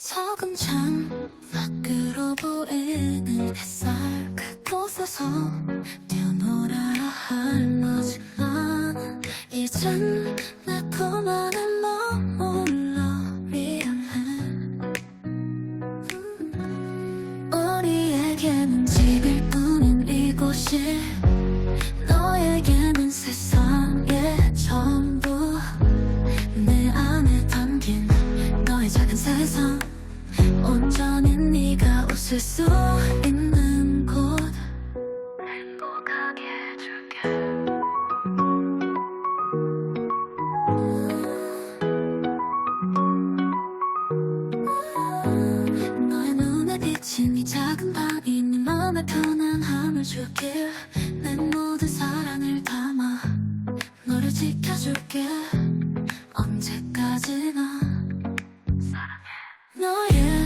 서금찬 밖으로 보이는 햇살 그곳에서 뛰어놀아 할머지만. 이젠 내 품 안에 머물러 미안해 우리에게는 집일 뿐인 이곳이 너에게는 세상의 전부. 내 안에 담긴 너의 작은 세상 온전히 네가 웃을 수 있는 곳. 행복하게 해줄게. 너의 눈에 비친 이 작은 밤이 네 맘에 편안함을 주길 내 모든 사랑을 담아 너를 지켜줄게. 언제까지나 사랑해. 너의